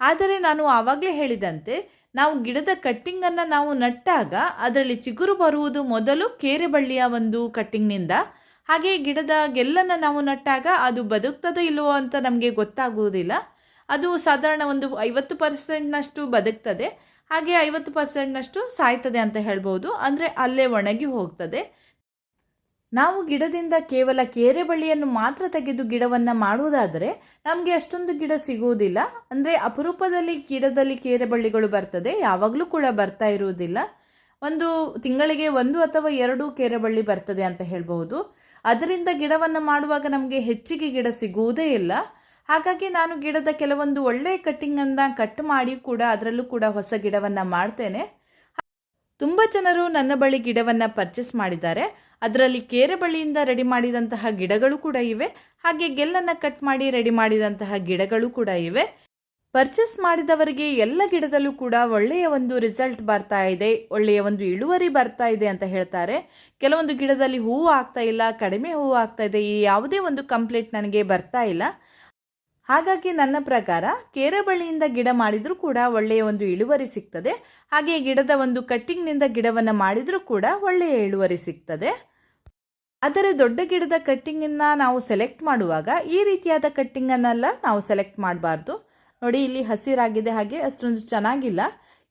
ಆದರೆ ನಾನು ಆವಾಗಲೇ ಹೇಳಿದಂತೆ ನಾವು ಗಿಡದ ಕಟ್ಟಿಂಗನ್ನು ನಾವು ನಟ್ಟಾಗ ಅದರಲ್ಲಿ ಚಿಗುರು ಬರುವುದು ಮೊದಲು ಕೇರೆ ಬಳ್ಳಿಯ ಒಂದು ಕಟ್ಟಿಂಗ್ನಿಂದ ಹಾಗೆ ಗಿಡದ ಗೆಲ್ಲನ್ನು ನಾವು ನಟ್ಟಾಗ ಅದು ಬದುಕ್ತದೋ ಇಲ್ಲವೋ ಅಂತ ನಮಗೆ ಗೊತ್ತಾಗುವುದಿಲ್ಲ. ಅದು ಸಾಧಾರಣ ಒಂದು ಐವತ್ತು ಪರ್ಸೆಂಟ್ನಷ್ಟು ಬದುಕ್ತದೆ. ಹಾಗೆ ಐವತ್ತು ಪರ್ಸೆಂಟ್ನಷ್ಟು ಸಾಯ್ತದೆ ಅಂತ ಹೇಳ್ಬೋದು. ಅಂದರೆ ಅಲ್ಲೇ ಒಣಗಿ ಹೋಗ್ತದೆ. ನಾವು ಗಿಡದಿಂದ ಕೇವಲ ಕೇರೆ ಬಳ್ಳಿಯನ್ನು ಮಾತ್ರ ತೆಗೆದು ಗಿಡವನ್ನು ಮಾಡುವುದಾದರೆ ನಮಗೆ ಅಷ್ಟೊಂದು ಗಿಡ ಸಿಗುವುದಿಲ್ಲ. ಅಂದರೆ ಅಪರೂಪದಲ್ಲಿ ಗಿಡದಲ್ಲಿ ಕೇರೆ ಬಳ್ಳಿಗಳು ಬರ್ತದೆ, ಯಾವಾಗಲೂ ಕೂಡ ಬರ್ತಾ ಇರುವುದಿಲ್ಲ. ಒಂದು ತಿಂಗಳಿಗೆ ಒಂದು ಅಥವಾ ಎರಡು ಕೇರೆ ಬಳ್ಳಿ ಬರ್ತದೆ ಅಂತ ಹೇಳಬಹುದು. ಅದರಿಂದ ಗಿಡವನ್ನು ಮಾಡುವಾಗ ನಮಗೆ ಹೆಚ್ಚಿಗೆ ಗಿಡ ಸಿಗುವುದೇ ಇಲ್ಲ. ಹಾಗಾಗಿ ನಾನು ಗಿಡದ ಕೆಲವೊಂದು ಒಳ್ಳೆಯ ಕಟ್ಟಿಂಗನ್ನು ಕಟ್ ಮಾಡಿ ಕೂಡ ಅದರಲ್ಲೂ ಕೂಡ ಹೊಸ ಗಿಡವನ್ನು ಮಾಡ್ತೇನೆ. ತುಂಬ ಜನರು ನನ್ನ ಬಳಿ ಗಿಡವನ್ನು ಪರ್ಚೇಸ್ ಮಾಡಿದ್ದಾರೆ. ಅದರಲ್ಲಿ ಕೇರೆ ಬಳ್ಳಿಯಿಂದ ರೆಡಿ ಮಾಡಿದಂತಹ ಗಿಡಗಳು ಕೂಡ ಇವೆ. ಹಾಗೆ ಗೆಲ್ಲನ್ನು ಕಟ್ ಮಾಡಿ ರೆಡಿ ಮಾಡಿದಂತಹ ಗಿಡಗಳು ಕೂಡ ಇವೆ. ಪರ್ಚೇಸ್ ಮಾಡಿದವರಿಗೆ ಎಲ್ಲ ಗಿಡದಲ್ಲೂ ಕೂಡ ಒಳ್ಳೆಯ ಒಂದು ರಿಸಲ್ಟ್ ಬರ್ತಾ ಇದೆ. ಒಳ್ಳೆಯ ಒಂದು ಇಳುವರಿ ಬರ್ತಾ ಇದೆ ಅಂತ ಹೇಳ್ತಾರೆ. ಕೆಲವೊಂದು ಗಿಡದಲ್ಲಿ ಹೂವು ಆಗ್ತಾ ಇಲ್ಲ, ಕಡಿಮೆ ಹೂವು ಆಗ್ತಾ ಇದೆ. ಈ ಯಾವುದೇ ಒಂದು ಕಂಪ್ಲೇಂಟ್ ನನಗೆ ಬರ್ತಾ ಇಲ್ಲ. ಹಾಗಾಗಿ ನನ್ನ ಪ್ರಕಾರ ಕೇರಬಳ್ಳಿಯಿಂದ ಗಿಡ ಮಾಡಿದರೂ ಕೂಡ ಒಳ್ಳೆಯ ಒಂದು ಇಳುವರಿ ಸಿಗ್ತದೆ. ಹಾಗೆ ಗಿಡದ ಒಂದು ಕಟ್ಟಿಂಗ್ನಿಂದ ಗಿಡವನ್ನು ಮಾಡಿದರೂ ಕೂಡ ಒಳ್ಳೆಯ ಇಳುವರಿ ಸಿಗ್ತದೆ. ಆದರೆ ದೊಡ್ಡ ಗಿಡದ ಕಟ್ಟಿಂಗನ್ನು ನಾವು ಸೆಲೆಕ್ಟ್ ಮಾಡುವಾಗ ಈ ರೀತಿಯಾದ ಕಟ್ಟಿಂಗನ್ನೆಲ್ಲ ನಾವು ಸೆಲೆಕ್ಟ್ ಮಾಡಬಾರ್ದು. ನೋಡಿ, ಇಲ್ಲಿ ಹಸಿರಾಗಿದೆ ಹಾಗೆ ಅಷ್ಟೊಂದು ಚೆನ್ನಾಗಿಲ್ಲ.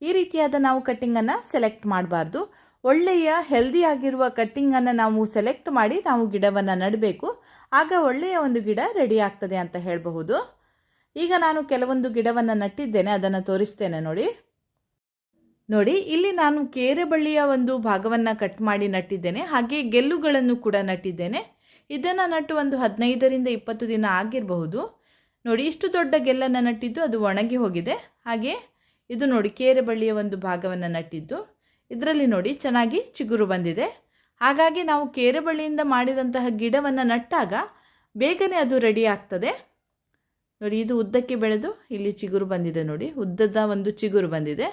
ಈ ರೀತಿಯಾದ ನಾವು ಕಟ್ಟಿಂಗನ್ನು ಸೆಲೆಕ್ಟ್ ಮಾಡಬಾರ್ದು. ಒಳ್ಳೆಯ ಹೆಲ್ದಿ ಆಗಿರುವ ಕಟ್ಟಿಂಗನ್ನು ನಾವು ಸೆಲೆಕ್ಟ್ ಮಾಡಿ ನಾವು ಗಿಡವನ್ನು ನೆಡಬೇಕು. ಆಗ ಒಳ್ಳೆಯ ಒಂದು ಗಿಡ ರೆಡಿ ಆಗ್ತದೆ ಅಂತ ಹೇಳಬಹುದು. ಈಗ ನಾನು ಕೆಲವೊಂದು ಗಿಡವನ್ನು ನಟ್ಟಿದ್ದೇನೆ, ಅದನ್ನು ತೋರಿಸ್ತೇನೆ ನೋಡಿ. ನೋಡಿ, ಇಲ್ಲಿ ನಾನು ಕೇರೆ ಬಳ್ಳಿಯ ಒಂದು ಭಾಗವನ್ನು ಕಟ್ ಮಾಡಿ ನಟ್ಟಿದ್ದೇನೆ, ಹಾಗೆ ಗೆಲ್ಲುಗಳನ್ನು ಕೂಡ ನಟ್ಟಿದ್ದೇನೆ. ಇದನ್ನು ನಟ್ಟು ಒಂದು ಹದಿನೈದರಿಂದ ಇಪ್ಪತ್ತು ದಿನ ಆಗಿರಬಹುದು. ನೋಡಿ, ಇಷ್ಟು ದೊಡ್ಡ ಗೆಲ್ಲನ್ನು ನಟ್ಟಿದ್ದು ಅದು ಒಣಗಿ ಹೋಗಿದೆ. ಹಾಗೆ ಇದು ನೋಡಿ ಕೇರೆ ಬಳ್ಳಿಯ ಒಂದು ಭಾಗವನ್ನು ನಟ್ಟಿದ್ದು. ಇದರಲ್ಲಿ ನೋಡಿ, ಚೆನ್ನಾಗಿ ಚಿಗುರು ಬಂದಿದೆ. ಹಾಗಾಗಿ ನಾವು ಕೇರೆ ಬಳ್ಳಿಯಿಂದ ಮಾಡಿದಂತಹ ಗಿಡವನ್ನು ನಟ್ಟಾಗ ಬೇಗನೆ ಅದು ರೆಡಿ ಆಗ್ತದೆ. ನೋಡಿ, ಇದು ಉದ್ದಕ್ಕೆ ಬೆಳೆದು ಇಲ್ಲಿ ಚಿಗುರು ಬಂದಿದೆ ನೋಡಿ, ಉದ್ದದ ಒಂದು ಚಿಗುರು ಬಂದಿದೆ.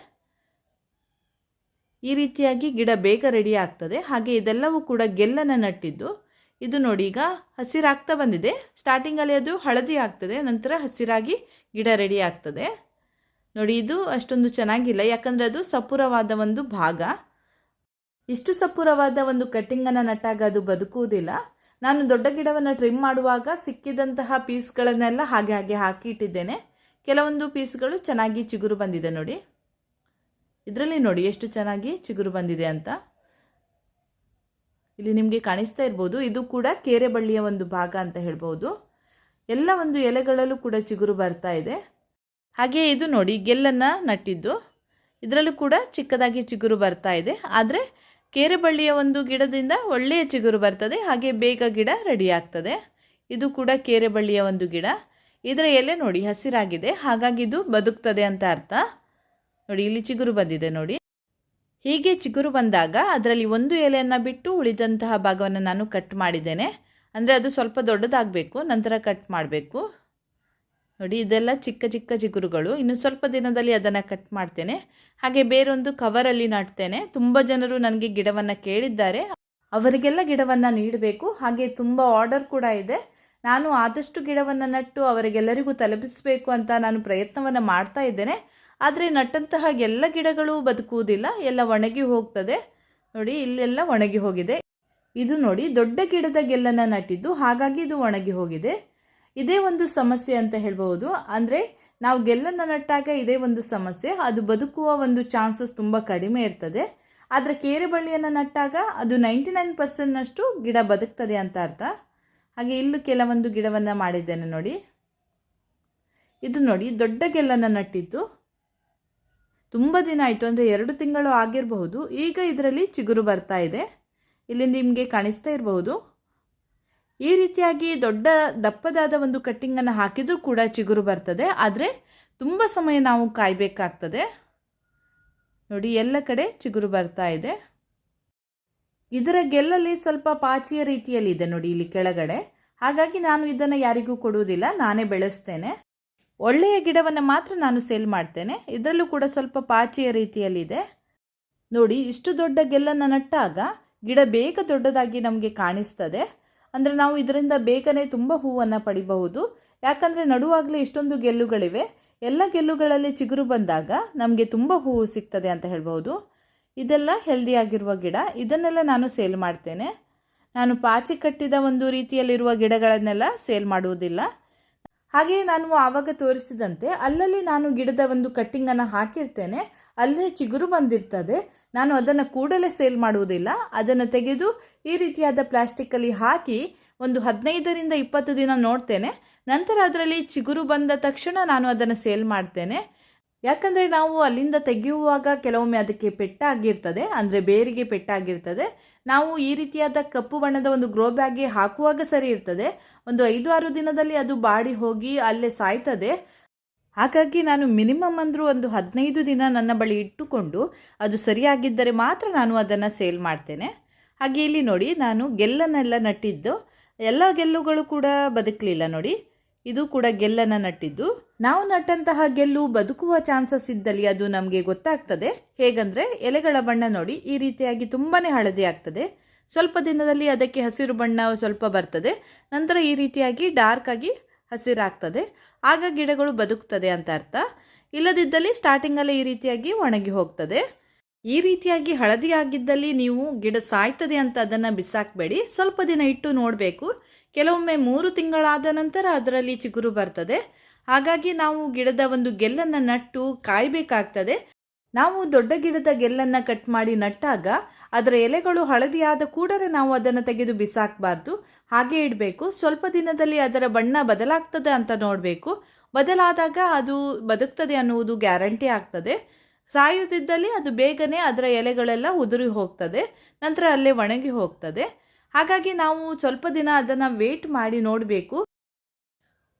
ಈ ರೀತಿಯಾಗಿ ಗಿಡ ಬೇಗ ರೆಡಿ ಆಗ್ತದೆ. ಹಾಗೆ ಇದೆಲ್ಲವೂ ಕೂಡ ಗೆಲ್ಲನ್ನು ನಟ್ಟಿದ್ದು. ಇದು ನೋಡಿ, ಈಗ ಹಸಿರಾಗ್ತಾ ಬಂದಿದೆ. ಸ್ಟಾರ್ಟಿಂಗಲ್ಲಿ ಅದು ಹಳದಿ ಆಗ್ತದೆ, ನಂತರ ಹಸಿರಾಗಿ ಗಿಡ ರೆಡಿ ಆಗ್ತದೆ. ನೋಡಿ, ಇದು ಅಷ್ಟೊಂದು ಚೆನ್ನಾಗಿಲ್ಲ, ಯಾಕಂದರೆ ಅದು ಸಪುರವಾದ ಒಂದು ಭಾಗ. ಇಷ್ಟು ಸಪುರವಾದ ಒಂದು ಕಟ್ಟಿಂಗನ್ನು ನಟ್ಟಾಗ ಅದು ಬದುಕುವುದಿಲ್ಲ. ನಾನು ದೊಡ್ಡ ಗಿಡವನ್ನು ಟ್ರಿಮ್ ಮಾಡುವಾಗ ಸಿಕ್ಕಿದಂತಹ ಪೀಸ್ಗಳನ್ನೆಲ್ಲ ಹಾಗೆ ಹಾಗೆ ಹಾಕಿ ಇಟ್ಟಿದ್ದೇನೆ. ಕೆಲವೊಂದು ಪೀಸ್ಗಳು ಚೆನ್ನಾಗಿ ಚಿಗುರು ಬಂದಿದೆ ನೋಡಿ. ಇದರಲ್ಲಿ ನೋಡಿ ಎಷ್ಟು ಚೆನ್ನಾಗಿ ಚಿಗುರು ಬಂದಿದೆ ಅಂತ. ಇಲ್ಲಿ ನಿಮಗೆ ಕಾಣಿಸ್ತಾ ಇರ್ಬೋದು, ಇದು ಕೂಡ ಕೇರೆ ಬಳ್ಳಿಯ ಒಂದು ಭಾಗ ಅಂತ ಹೇಳ್ಬೋದು. ಎಲ್ಲ ಒಂದು ಎಲೆಗಳಲ್ಲೂ ಕೂಡ ಚಿಗುರು ಬರ್ತಾ ಇದೆ. ಹಾಗೆ ಇದು ನೋಡಿ, ಗೆಲ್ಲನ್ನು ನಟ್ಟಿದ್ದು. ಇದರಲ್ಲೂ ಕೂಡ ಚಿಕ್ಕದಾಗಿ ಚಿಗುರು ಬರ್ತಾ ಇದೆ. ಆದರೆ ಕೇರೆ ಬಳ್ಳಿಯ ಒಂದು ಗಿಡದಿಂದ ಒಳ್ಳೆಯ ಚಿಗುರು ಬರ್ತದೆ, ಹಾಗೆ ಬೇಗ ಗಿಡ ರೆಡಿ ಆಗ್ತದೆ. ಇದು ಕೂಡ ಕೇರೆ ಬಳ್ಳಿಯ ಒಂದು ಗಿಡ. ಇದರ ಎಲೆ ನೋಡಿ ಹಸಿರಾಗಿದೆ, ಹಾಗಾಗಿ ಇದು ಬದುಕ್ತದೆ ಅಂತ ಅರ್ಥ. ನೋಡಿ, ಇಲ್ಲಿ ಚಿಗುರು ಬಂದಿದೆ ನೋಡಿ. ಹೀಗೆ ಚಿಗುರು ಬಂದಾಗ ಅದರಲ್ಲಿ ಒಂದು ಎಲೆಯನ್ನು ಬಿಟ್ಟು ಉಳಿದಂತಹ ಭಾಗವನ್ನು ನಾನು ಕಟ್ ಮಾಡಿದ್ದೇನೆ. ಅಂದರೆ ಅದು ಸ್ವಲ್ಪ ದೊಡ್ಡದಾಗಬೇಕು, ನಂತರ ಕಟ್ ಮಾಡಬೇಕು. ನೋಡಿ, ಇದೆಲ್ಲ ಚಿಕ್ಕ ಚಿಕ್ಕ ಚಿಗುರುಗಳು. ಇನ್ನು ಸ್ವಲ್ಪ ದಿನದಲ್ಲಿ ಅದನ್ನು ಕಟ್ ಮಾಡ್ತೇನೆ. ಹಾಗೆ ಬೇರೊಂದು ಕವರಲ್ಲಿ ನಾಟ್ತೇನೆ. ತುಂಬ ಜನರು ನನಗೆ ಗಿಡವನ್ನು ಕೇಳಿದ್ದಾರೆ. ಅವರಿಗೆಲ್ಲ ಗಿಡವನ್ನು ನೀಡಬೇಕು. ಹಾಗೆ ತುಂಬ ಆರ್ಡರ್ ಕೂಡ ಇದೆ. ನಾನು ಆದಷ್ಟು ಗಿಡವನ್ನು ನಟ್ಟು ಅವರಿಗೆಲ್ಲರಿಗೂ ತಲುಪಿಸಬೇಕು ಅಂತ ನಾನು ಪ್ರಯತ್ನವನ್ನು ಮಾಡ್ತಾ ಇದ್ದೇನೆ. ಆದರೆ ನಟ್ಟಂತಹ ಎಲ್ಲ ಗಿಡಗಳು ಬದುಕುವುದಿಲ್ಲ, ಎಲ್ಲ ಒಣಗಿ ಹೋಗ್ತದೆ. ನೋಡಿ, ಇಲ್ಲೆಲ್ಲ ಒಣಗಿ ಹೋಗಿದೆ. ಇದು ನೋಡಿ, ದೊಡ್ಡ ಗಿಡದ ಗೆಲ್ಲನ್ನು ನಟ್ಟಿದ್ದು, ಹಾಗಾಗಿ ಇದು ಒಣಗಿ ಹೋಗಿದೆ. ಇದೇ ಒಂದು ಸಮಸ್ಯೆ ಅಂತ ಹೇಳ್ಬೋದು ಅಂದರೆ, ನಾವು ಗೆಲ್ಲನ್ನು ನಟ್ಟಾಗ ಇದೇ ಒಂದು ಸಮಸ್ಯೆ. ಅದು ಬದುಕುವ ಒಂದು ಚಾನ್ಸಸ್ ತುಂಬ ಕಡಿಮೆ ಇರ್ತದೆ. ಆದರೆ ಕೇರೆ ಬಳ್ಳಿಯನ್ನು ನಟ್ಟಾಗ ಅದು ನೈಂಟಿ ನೈನ್ ಪರ್ಸೆಂಟ್ನಷ್ಟು ಗಿಡ ಬದುಕ್ತದೆ ಅಂತ ಅರ್ಥ. ಹಾಗೆ ಇಲ್ಲೂ ಕೆಲವೊಂದು ಗಿಡವನ್ನು ಮಾಡಿದ್ದೇನೆ ನೋಡಿ. ಇದು ನೋಡಿ, ದೊಡ್ಡ ಗೆಲ್ಲನ್ನು ನಟ್ಟಿದ್ದು. ತುಂಬ ದಿನ ಆಯಿತು ಅಂದರೆ ಎರಡು ತಿಂಗಳು ಆಗಿರಬಹುದು. ಈಗ ಇದರಲ್ಲಿ ಚಿಗುರು ಬರ್ತಾ ಇದೆ. ಇಲ್ಲಿ ನಿಮಗೆ ಕಾಣಿಸ್ತಾ ಇರಬಹುದು. ಈ ರೀತಿಯಾಗಿ ದೊಡ್ಡ ದಪ್ಪದಾದ ಒಂದು ಕಟ್ಟಿಂಗನ್ನು ಹಾಕಿದರೂ ಕೂಡ ಚಿಗುರು ಬರ್ತದೆ. ಆದರೆ ತುಂಬ ಸಮಯ ನಾವು ಕಾಯಬೇಕಾಗ್ತದೆ. ನೋಡಿ, ಎಲ್ಲ ಕಡೆ ಚಿಗುರು ಬರ್ತಾ ಇದೆ. ಇದರ ಗೆಲ್ಲಲ್ಲಿ ಸ್ವಲ್ಪ ಪಾಚಿಯ ರೀತಿಯಲ್ಲಿ ಇದೆ ನೋಡಿ ಇಲ್ಲಿ ಕೆಳಗಡೆ. ಹಾಗಾಗಿ ನಾನು ಇದನ್ನು ಯಾರಿಗೂ ಕೊಡುವುದಿಲ್ಲ. ನಾನೇ ಬೆಳೆಸ್ತೇನೆ. ಒಳ್ಳೆಯ ಗಿಡವನ್ನು ಮಾತ್ರ ನಾನು ಸೇಲ್ ಮಾಡ್ತೇನೆ. ಇದರಲ್ಲೂ ಕೂಡ ಸ್ವಲ್ಪ ಪಾಚಿಯ ರೀತಿಯಲ್ಲಿದೆ. ನೋಡಿ, ಇಷ್ಟು ದೊಡ್ಡ ಗೆಲ್ಲನ್ನು ನಟ್ಟಾಗ ಗಿಡ ಬೇಗ ದೊಡ್ಡದಾಗಿ ನಮಗೆ ಕಾಣಿಸ್ತದೆ. ಅಂದರೆ ನಾವು ಇದರಿಂದ ಬೇಗನೆ ತುಂಬ ಹೂವನ್ನು ಪಡಿಬಹುದು. ಯಾಕಂದರೆ ನಡುವಾಗಲೇ ಇಷ್ಟೊಂದು ಗೆಲ್ಲುಗಳಿವೆ. ಎಲ್ಲ ಗೆಲ್ಲುಗಳಲ್ಲಿ ಚಿಗುರು ಬಂದಾಗ ನಮಗೆ ತುಂಬ ಹೂವು ಸಿಗ್ತದೆ ಅಂತ ಹೇಳ್ಬೋದು ಇದೆಲ್ಲ ಹೆಲ್ದಿಯಾಗಿರುವ ಗಿಡ. ಇದನ್ನೆಲ್ಲ ನಾನು ಸೇಲ್ ಮಾಡ್ತೇನೆ. ನಾನು ಪಾಚಿ ಕಟ್ಟಿದ ಒಂದು ರೀತಿಯಲ್ಲಿರುವ ಗಿಡಗಳನ್ನೆಲ್ಲ ಸೇಲ್ ಮಾಡುವುದಿಲ್ಲ. ಹಾಗೆಯೇ ನಾನು ಆವಾಗ ತೋರಿಸಿದಂತೆ ಅಲ್ಲಲ್ಲಿ ನಾನು ಗಿಡದ ಒಂದು ಕಟ್ಟಿಂಗನ್ನು ಹಾಕಿರ್ತೇನೆ. ಅಲ್ಲೇ ಚಿಗುರು ಬಂದಿರ್ತದೆ. ನಾನು ಅದನ್ನು ಕೂಡಲೇ ಸೇಲ್ ಮಾಡುವುದಿಲ್ಲ. ಅದನ್ನು ತೆಗೆದು ಈ ರೀತಿಯಾದ ಪ್ಲಾಸ್ಟಿಕ್ಕಲ್ಲಿ ಹಾಕಿ ಒಂದು ಹದಿನೈದರಿಂದ ಇಪ್ಪತ್ತು ದಿನ ನೋಡ್ತೇನೆ. ನಂತರ ಅದರಲ್ಲಿ ಚಿಗುರು ಬಂದ ತಕ್ಷಣ ನಾನು ಅದನ್ನು ಸೇಲ್ ಮಾಡ್ತೇನೆ. ಯಾಕಂದರೆ ನಾವು ಅಲ್ಲಿಂದ ತೆಗೆಯುವಾಗ ಕೆಲವೊಮ್ಮೆ ಅದಕ್ಕೆ ಪೆಟ್ಟಾಗಿರ್ತದೆ. ಅಂದರೆ ಬೇರಿಗೆ ಪೆಟ್ಟಾಗಿರ್ತದೆ. ನಾವು ಈ ರೀತಿಯಾದ ಕಪ್ಪು ಬಣ್ಣದ ಒಂದು ಗ್ರೋ ಬ್ಯಾಗ್ಗೆ ಹಾಕುವಾಗ ಸರಿ ಇರ್ತದೆ. ಒಂದು ಐದು ಆರು ದಿನದಲ್ಲಿ ಅದು ಬಾಡಿ ಹೋಗಿ ಅಲ್ಲೇ ಸಾಯ್ತದೆ. ಹಾಗಾಗಿ ನಾನು ಮಿನಿಮಮ್ ಅಂದರೂ ಒಂದು ಹದಿನೈದು ದಿನ ನನ್ನ ಬಳಿ ಇಟ್ಟುಕೊಂಡು ಅದು ಸರಿಯಾಗಿದ್ದರೆ ಮಾತ್ರ ನಾನು ಅದನ್ನು ಸೇಲ್ ಮಾಡ್ತೇನೆ. ಹಾಗೆ ಇಲ್ಲಿ ನೋಡಿ, ನಾನು ಗೆಲ್ಲನ್ನೆಲ್ಲ ನಟ್ಟಿದ್ದು. ಎಲ್ಲ ಗೆಲ್ಲುಗಳು ಕೂಡ ಬದುಕಲಿಲ್ಲ ನೋಡಿ. ಇದು ಕೂಡ ಗೆಲ್ಲನ್ನು ನಟ್ಟಿದ್ದು. ನಾವು ನಟ್ಟಂತಹ ಗೆಲ್ಲು ಬದುಕುವ ಚಾನ್ಸಸ್ ಇದ್ದಲ್ಲಿ ಅದು ನಮಗೆ ಗೊತ್ತಾಗ್ತದೆ. ಹೇಗಂದರೆ ಎಲೆಗಳ ಬಣ್ಣ ನೋಡಿ ಈ ರೀತಿಯಾಗಿ ತುಂಬಾ ಹಳದಿ ಆಗ್ತದೆ. ಸ್ವಲ್ಪ ದಿನದಲ್ಲಿ ಅದಕ್ಕೆ ಹಸಿರು ಬಣ್ಣ ಸ್ವಲ್ಪ ಬರ್ತದೆ. ನಂತರ ಈ ರೀತಿಯಾಗಿ ಡಾರ್ಕ್ ಆಗಿ ಹಸಿರಾಗ್ತದೆ. ಆಗ ಗಿಡಗಳು ಬದುಕ್ತದೆ ಅಂತ ಅರ್ಥ. ಇಲ್ಲದಿದ್ದಲ್ಲಿ ಸ್ಟಾರ್ಟಿಂಗಲ್ಲೇ ಈ ರೀತಿಯಾಗಿ ಒಣಗಿ ಹೋಗ್ತದೆ. ಈ ರೀತಿಯಾಗಿ ಹಳದಿ ಆಗಿದ್ದಲ್ಲಿ ನೀವು ಗಿಡ ಸಾಯ್ತದೆ ಅಂತ ಅದನ್ನು ಬಿಸಾಕಬೇಡಿ. ಸ್ವಲ್ಪ ದಿನ ಇಟ್ಟು ನೋಡಬೇಕು. ಕೆಲವೊಮ್ಮೆ ಮೂರು ತಿಂಗಳಾದ ನಂತರ ಅದರಲ್ಲಿ ಚಿಗುರು ಬರ್ತದೆ. ಹಾಗಾಗಿ ನಾವು ಗಿಡದ ಒಂದು ಗೆಲ್ಲನ್ನು ನಟ್ಟು ಕಾಯಬೇಕಾಗ್ತದೆ. ನಾವು ದೊಡ್ಡ ಗಿಡದ ಗೆಲ್ಲನ್ನು ಕಟ್ ಮಾಡಿ ನಟ್ಟಾಗ ಅದರ ಎಲೆಗಳು ಹಳದಿಯಾದ ಕೂಡಲೇ ನಾವು ಅದನ್ನು ತೆಗೆದು ಬಿಸಾಕಬಾರ್ದು. ಹಾಗೆ ಇಡಬೇಕು. ಸ್ವಲ್ಪ ದಿನದಲ್ಲಿ ಅದರ ಬಣ್ಣ ಬದಲಾಗ್ತದೆ ಅಂತ ನೋಡಬೇಕು. ಬದಲಾದಾಗ ಅದು ಬದುಕ್ತದೆ ಅನ್ನುವುದು ಗ್ಯಾರಂಟಿ ಆಗ್ತದೆ. ಸಾಯುತ್ತಿದ್ದಲ್ಲಿ ಅದು ಬೇಗನೆ ಅದರ ಎಲೆಗಳೆಲ್ಲ ಉದುರಿ ಹೋಗ್ತದೆ, ನಂತರ ಅಲ್ಲೇ ಒಣಗಿ ಹೋಗ್ತದೆ. ಹಾಗಾಗಿ ನಾವು ಸ್ವಲ್ಪ ದಿನ ಅದನ್ನು ವೇಟ್ ಮಾಡಿ ನೋಡಬೇಕು.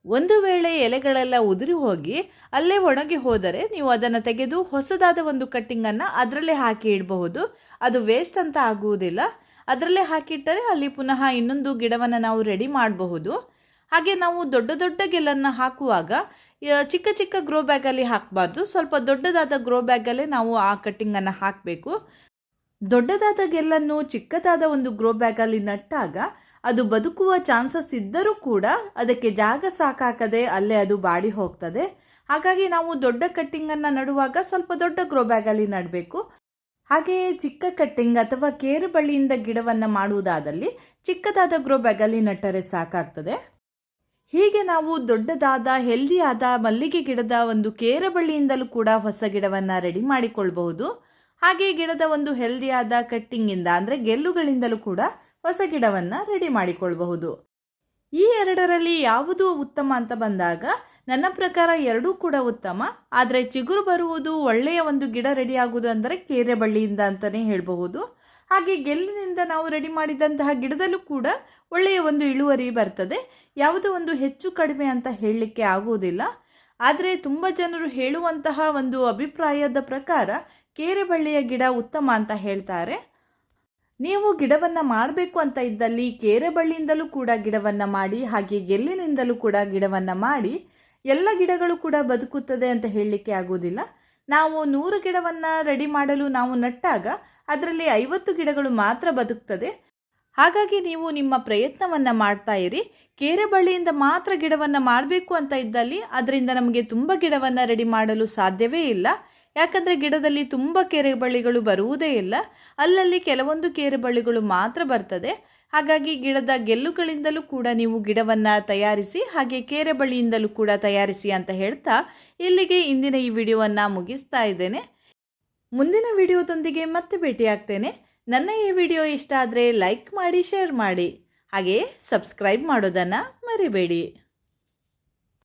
ಒಂದು ವೇಳೆ ಎಲೆಗಳೆಲ್ಲ ಉದುರಿ ಹೋಗಿ ಅಲ್ಲೇ ಒಣಗಿ ಹೋದರೆ ನೀವು ಅದನ್ನು ತೆಗೆದು ಹೊಸದಾದ ಒಂದು ಕಟ್ಟಿಂಗನ್ನು ಅದರಲ್ಲೇ ಹಾಕಿ ಇಡಬಹುದು. ಅದು ವೇಸ್ಟ್ ಅಂತ ಆಗುವುದಿಲ್ಲ. ಅದರಲ್ಲೇ ಹಾಕಿಟ್ಟರೆ ಅಲ್ಲಿ ಪುನಃ ಇನ್ನೊಂದು ಗಿಡವನ್ನು ನಾವು ರೆಡಿ ಮಾಡಬಹುದು. ಹಾಗೆ ನಾವು ದೊಡ್ಡ ದೊಡ್ಡ ಗೆಲ್ಲನ್ನು ಹಾಕುವಾಗ ಚಿಕ್ಕ ಚಿಕ್ಕ ಗ್ರೋ ಬ್ಯಾಗಲ್ಲಿ ಹಾಕಬಾರ್ದು. ಸ್ವಲ್ಪ ದೊಡ್ಡದಾದ ಗ್ರೋ ಬ್ಯಾಗಲ್ಲೇ ನಾವು ಆ ಕಟ್ಟಿಂಗನ್ನು ಹಾಕಬೇಕು. ದೊಡ್ಡದಾದ ಗೆಲ್ಲನ್ನು ಚಿಕ್ಕದಾದ ಒಂದು ಗ್ರೋ ಬ್ಯಾಗಲ್ಲಿ ನಟ್ಟಾಗ ಅದು ಬದುಕುವ ಚಾನ್ಸಸ್ ಇದ್ದರೂ ಕೂಡ ಅದಕ್ಕೆ ಜಾಗ ಸಾಕಾಗದೆ ಅಲ್ಲೇ ಅದು ಬಾಡಿ ಹೋಗ್ತದೆ. ಹಾಗಾಗಿ ನಾವು ದೊಡ್ಡ ಕಟ್ಟಿಂಗನ್ನು ನಡುವಾಗ ಸ್ವಲ್ಪ ದೊಡ್ಡ ಗ್ರೋ ಬ್ಯಾಗಲ್ಲಿ ನಡಬೇಕು. ಹಾಗೆಯೇ ಚಿಕ್ಕ ಕಟ್ಟಿಂಗ್ ಅಥವಾ ಕೇರು ಬಳ್ಳಿಯಿಂದ ಗಿಡವನ್ನು ಮಾಡುವುದಾದಲ್ಲಿ ಚಿಕ್ಕದಾದ ಗ್ರೋ ಬ್ಯಾಗಲ್ಲಿ ನಟ್ಟರೆ ಸಾಕಾಗ್ತದೆ. ಹೀಗೆ ನಾವು ದೊಡ್ಡದಾದ, ಹೆಲ್ದಿಯಾದ ಮಲ್ಲಿಗೆ ಗಿಡದ ಒಂದು ಕೇರಬಳ್ಳಿಯಿಂದಲೂ ಕೂಡ ಹೊಸ ಗಿಡವನ್ನು ರೆಡಿ ಮಾಡಿಕೊಳ್ಬಹುದು. ಹಾಗೆ ಗಿಡದ ಒಂದು ಹೆಲ್ದಿಯಾದ ಕಟ್ಟಿಂಗಿಂದ ಅಂದರೆ ಗೆಲ್ಲುಗಳಿಂದಲೂ ಕೂಡ ಹೊಸ ಗಿಡವನ್ನು ರೆಡಿ ಮಾಡಿಕೊಳ್ಬಹುದು. ಈ ಎರಡರಲ್ಲಿ ಯಾವುದು ಉತ್ತಮ ಅಂತ ಬಂದಾಗ, ನನ್ನ ಪ್ರಕಾರ ಎರಡೂ ಕೂಡ ಉತ್ತಮ. ಆದರೆ ಚಿಗುರು ಬರುವುದು ಒಳ್ಳೆಯ ಒಂದು ಗಿಡ ರೆಡಿ ಆಗುವುದು ಅಂದರೆ ಕೇರೆ ಬಳ್ಳಿಯಿಂದ ಅಂತಲೇ ಹೇಳಬಹುದು. ಹಾಗೆ ಗೆಲ್ಲಿನಿಂದ ನಾವು ರೆಡಿ ಮಾಡಿದಂತಹ ಗಿಡದಲ್ಲೂ ಕೂಡ ಒಳ್ಳೆಯ ಒಂದು ಇಳುವರಿ ಬರ್ತದೆ. ಯಾವುದೋ ಒಂದು ಹೆಚ್ಚು ಕಡಿಮೆ ಅಂತ ಹೇಳಲಿಕ್ಕೆ ಆಗುವುದಿಲ್ಲ. ಆದರೆ ತುಂಬ ಜನರು ಹೇಳುವಂತಹ ಒಂದು ಅಭಿಪ್ರಾಯದ ಪ್ರಕಾರ ಕೇರೆ ಬಳ್ಳಿಯ ಗಿಡ ಉತ್ತಮ ಅಂತ ಹೇಳ್ತಾರೆ. ನೀವು ಗಿಡವನ್ನು ಮಾಡಬೇಕು ಅಂತ ಇದ್ದಲ್ಲಿ ಕೇರೆ ಬಳ್ಳಿಯಿಂದಲೂ ಕೂಡ ಗಿಡವನ್ನು ಮಾಡಿ, ಹಾಗೆ ಗೆಲ್ಲಿನಿಂದಲೂ ಕೂಡ ಗಿಡವನ್ನು ಮಾಡಿ ಎಲ್ಲ ಗಿಡಗಳು ಕೂಡ ಬದುಕುತ್ತದೆ ಅಂತ ಹೇಳಲಿಕ್ಕೆ ಆಗುವುದಿಲ್ಲ. ನಾವು ನೂರು ಗಿಡವನ್ನು ರೆಡಿ ಮಾಡಲು ನಾವು ನಟ್ಟಾಗ ಅದರಲ್ಲಿ ಐವತ್ತು ಗಿಡಗಳು ಮಾತ್ರ ಬದುಕ್ತದೆ. ಹಾಗಾಗಿ ನೀವು ನಿಮ್ಮ ಪ್ರಯತ್ನವನ್ನು ಮಾಡ್ತಾ ಇರಿ. ಕೇರೆ ಬಳ್ಳಿಯಿಂದ ಮಾತ್ರ ಗಿಡವನ್ನು ಮಾಡಬೇಕು ಅಂತ ಇದ್ದಲ್ಲಿ ಅದರಿಂದ ನಮಗೆ ತುಂಬ ಗಿಡವನ್ನು ರೆಡಿ ಮಾಡಲು ಸಾಧ್ಯವೇ ಇಲ್ಲ. ಯಾಕಂದರೆ ಗಿಡದಲ್ಲಿ ತುಂಬ ಕೆರೆ ಬಳ್ಳಿಗಳು ಬರುವುದೇ ಇಲ್ಲ. ಅಲ್ಲಲ್ಲಿ ಕೆಲವೊಂದು ಕೇರೆ ಬಳ್ಳಿಗಳು ಮಾತ್ರ ಬರ್ತದೆ. ಹಾಗಾಗಿ ಗಿಡದ ಗೆಲ್ಲುಗಳಿಂದಲೂ ಕೂಡ ನೀವು ಗಿಡವನ್ನು ತಯಾರಿಸಿ, ಹಾಗೆ ಕೇರೆ ಬಳ್ಳಿಯಿಂದಲೂ ಕೂಡ ತಯಾರಿಸಿ ಅಂತ ಹೇಳ್ತಾ ಇಲ್ಲಿಗೆ ಇಂದಿನ ಈ ವಿಡಿಯೋವನ್ನು ಮುಗಿಸ್ತಾ ಇದ್ದೇನೆ. ಮುಂದಿನ ವಿಡಿಯೋದೊಂದಿಗೆ ಮತ್ತೆ ಭೇಟಿಯಾಗ್ತೇನೆ. ನನ್ನ ಈ ವಿಡಿಯೋ ಇಷ್ಟ ಆದರೆ ಲೈಕ್ ಮಾಡಿ, ಶೇರ್ ಮಾಡಿ. ಹಾಗೆಯೇ ಸಬ್ಸ್ಕ್ರೈಬ್ ಮಾಡೋದನ್ನು ಮರಿಬೇಡಿ.